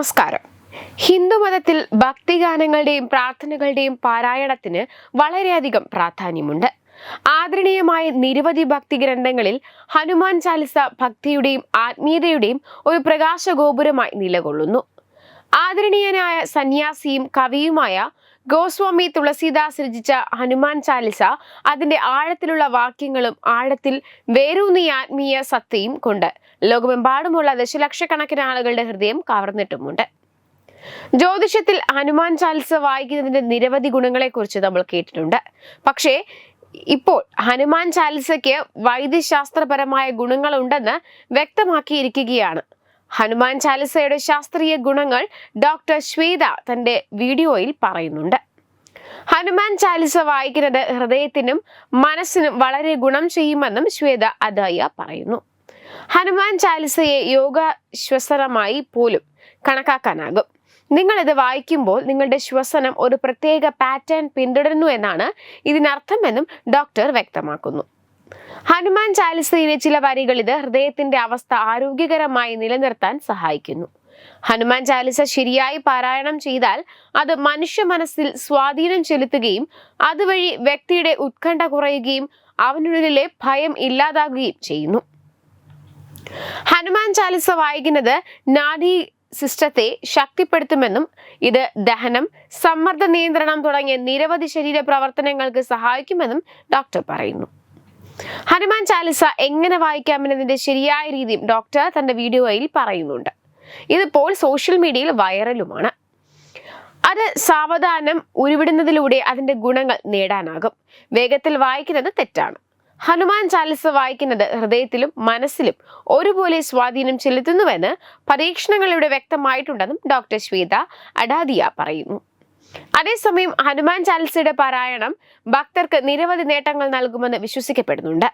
നമസ്കാരം. ഹിന്ദുമതത്തിൽ ഭക്തിഗാനങ്ങളുടെയും പ്രാർത്ഥനകളുടെയും പാരായണത്തിന് വളരെയധികം പ്രാധാന്യമുണ്ട്. ആദരണീയമായ നിരവധി ഭക്തി ഗ്രന്ഥങ്ങളിൽ ഹനുമാൻ ചാലിസ ഭക്തിയുടെയും ആത്മീയതയുടെയും ഒരു പ്രകാശ ഗോപുരമായി നിലകൊള്ളുന്നു. ആദരണീയനായ സന്യാസിയും കവിയുമായ ഗോസ്വാമി തുളസീദാസ് രചിച്ച ഹനുമാൻ ചാലിസ അതിന്റെ ആഴത്തിലുള്ള വാക്യങ്ങളും ആഴത്തിൽ വേരൂന്നിയ ആത്മീയ സത്തയും കൊണ്ട് ലോകമെമ്പാടുമുള്ള ദശലക്ഷക്കണക്കിന് ആളുകളുടെ ഹൃദയം കവർന്നിട്ടുമുണ്ട്. ജ്യോതിഷത്തിൽ ഹനുമാൻ ചാലിസ വായിക്കുന്നതിന്റെ നിരവധി ഗുണങ്ങളെക്കുറിച്ച് നമ്മൾ കേട്ടിട്ടുണ്ട്. പക്ഷേ ഇപ്പോൾ ഹനുമാൻ ചാലിസയ്ക്ക് വൈദ്യശാസ്ത്രപരമായ ഗുണങ്ങളുണ്ടെന്ന് വ്യക്തമാക്കിയിരിക്കുകയാണ്. ഹനുമാൻ ചാലിസയുടെ ശാസ്ത്രീയ ഗുണങ്ങൾ ഡോക്ടർ ശ്വേത തന്റെ വീഡിയോയിൽ പറയുന്നുണ്ട്. ഹനുമാൻ ചാലിസ വായിക്കുന്നത് ഹൃദയത്തിനും മനസ്സിനും വളരെ ഗുണം ചെയ്യുമെന്നും ശ്വേത അദായ പറയുന്നു. ഹനുമാൻ ചാലിസയെ യോഗ ശ്വസനമായി പോലും കണക്കാക്കാനാകും. നിങ്ങൾ ഇത് വായിക്കുമ്പോൾ നിങ്ങളുടെ ശ്വസനം ഒരു പ്രത്യേക പാറ്റേൺ പിന്തുടരുന്നു എന്നാണ് ഇതിനർത്ഥമെന്നും ഡോക്ടർ വ്യക്തമാക്കുന്നു. ഹനുമാൻ ചാലിസയിലെ ചില വരികൾ ഇത് ഹൃദയത്തിന്റെ അവസ്ഥ ആരോഗ്യകരമായി നിലനിർത്താൻ സഹായിക്കുന്നു. ഹനുമാൻ ചാലിസ ശരിയായി പാരായണം ചെയ്താൽ അത് മനുഷ്യ മനസ്സിൽ സ്വാധീനം ചെലുത്തുകയും അതുവഴി വ്യക്തിയുടെ ഉത്കണ്ഠ കുറയുകയും അവനുള്ളിലെ ഭയം ഇല്ലാതാകുകയും ചെയ്യുന്നു. ഹനുമാൻ ചാലിസ വായിക്കുന്നത് നാഡി സിസ്റ്റത്തെ ശക്തിപ്പെടുത്തുമെന്നും ഇത് ദഹനം സമ്മർദ്ദ നിയന്ത്രണം തുടങ്ങിയ നിരവധി ശരീര പ്രവർത്തനങ്ങൾക്ക് സഹായിക്കുമെന്നും ഡോക്ടർ പറയുന്നു. ഹനുമാൻ ചാലിസ എങ്ങനെ വായിക്കാമെന്നതിന്റെ ശരിയായ രീതിയും ഡോക്ടർ തന്റെ വീഡിയോയിൽ പറയുന്നുണ്ട്. ഇതിപ്പോൾ സോഷ്യൽ മീഡിയയിൽ വൈറലുമാണ്. അത് സാവധാനം ഉരുവിടുന്നതിലൂടെ അതിന്റെ ഗുണങ്ങൾ നേടാനാകും. വേഗത്തിൽ വായിക്കുന്നത് തെറ്റാണ്. ഹനുമാൻ ചാലിസ വായിക്കുന്നത് ഹൃദയത്തിലും മനസ്സിലും ഒരുപോലെ സ്വാധീനം ചെലുത്തുന്നുവെന്ന് പരീക്ഷണങ്ങളിലൂടെ വ്യക്തമായിട്ടുണ്ടെന്നും ഡോക്ടർ ശ്വേത അഡാദിയ പറയുന്നു. അതേസമയം ഹനുമാൻ ചാലിസയുടെ പാരായണം ഭക്തർക്ക് നിരവധി നേട്ടങ്ങൾ നൽകുമെന്ന് വിശ്വസിക്കപ്പെടുന്നുണ്ട്.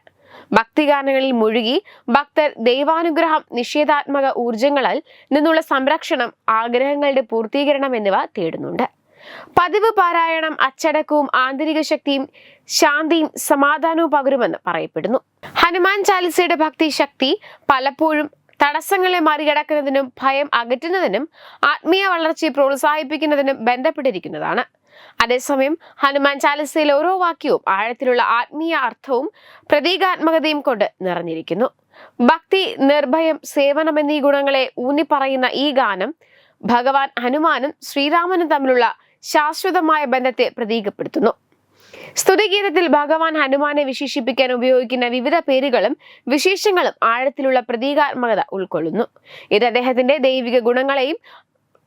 ഭക്തിഗാനങ്ങളിൽ മുഴുകി ഭക്തർ ദൈവാനുഗ്രഹം നിഷേധാത്മക ഊർജങ്ങളിൽ നിന്നുള്ള സംരക്ഷണം ആഗ്രഹങ്ങളുടെ പൂർത്തീകരണം എന്നിവ തേടുന്നുണ്ട്. പതിവ് പാരായണം അച്ചടക്കവും ആന്തരിക ശക്തിയും ശാന്തിയും സമാധാനവും പകരുമെന്ന് പറയപ്പെടുന്നു. ഹനുമാൻ ചാലിസയുടെ ഭക്തി ശക്തി പലപ്പോഴും തടസ്സങ്ങളെ മറികടക്കുന്നതിനും ഭയം അകറ്റുന്നതിനും ആത്മീയ വളർച്ചയെ പ്രോത്സാഹിപ്പിക്കുന്നതിനും ബന്ധപ്പെട്ടിരിക്കുന്നതാണ്. അതേസമയം ഹനുമാൻ ചാലിസയിലെ ഓരോ വാക്യവും ആഴത്തിലുള്ള ആത്മീയ അർത്ഥവും പ്രതീകാത്മകതയും കൊണ്ട് നിറഞ്ഞിരിക്കുന്നു. ഭക്തി നിർഭയം സേവനം എന്നീ ഗുണങ്ങളെ ഊന്നിപ്പറയുന്ന ഈ ഗാനം ഭഗവാൻ ഹനുമാനും ശ്രീരാമനും തമ്മിലുള്ള ശാശ്വതമായ ബന്ധത്തെ പ്രതീകപ്പെടുത്തുന്നു. സ്തുതിഗീതത്തിൽ ഭഗവാൻ ഹനുമാനെ വിശേഷിപ്പിക്കാൻ ഉപയോഗിക്കുന്ന വിവിധ പേരുകളും വിശേഷങ്ങളും ആഴത്തിലുള്ള പ്രതീകാത്മകത ഉൾക്കൊള്ളുന്നു. ഇത് അദ്ദേഹത്തിന്റെ ദൈവിക ഗുണങ്ങളെയും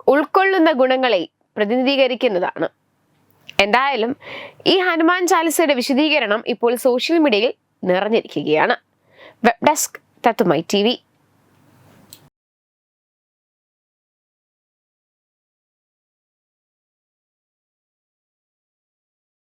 ഉൾക്കൊള്ളുന്ന ഗുണങ്ങളെയും പ്രതിനിധീകരിക്കുന്നതാണ്. എന്തായാലും ഈ ഹനുമാൻ ചാലിസയുടെ വിശദീകരണം ഇപ്പോൾ സോഷ്യൽ മീഡിയയിൽ നിറഞ്ഞിരിക്കുകയാണ്. വെബ് ഡെസ്ക് തത്തുമൈ ടി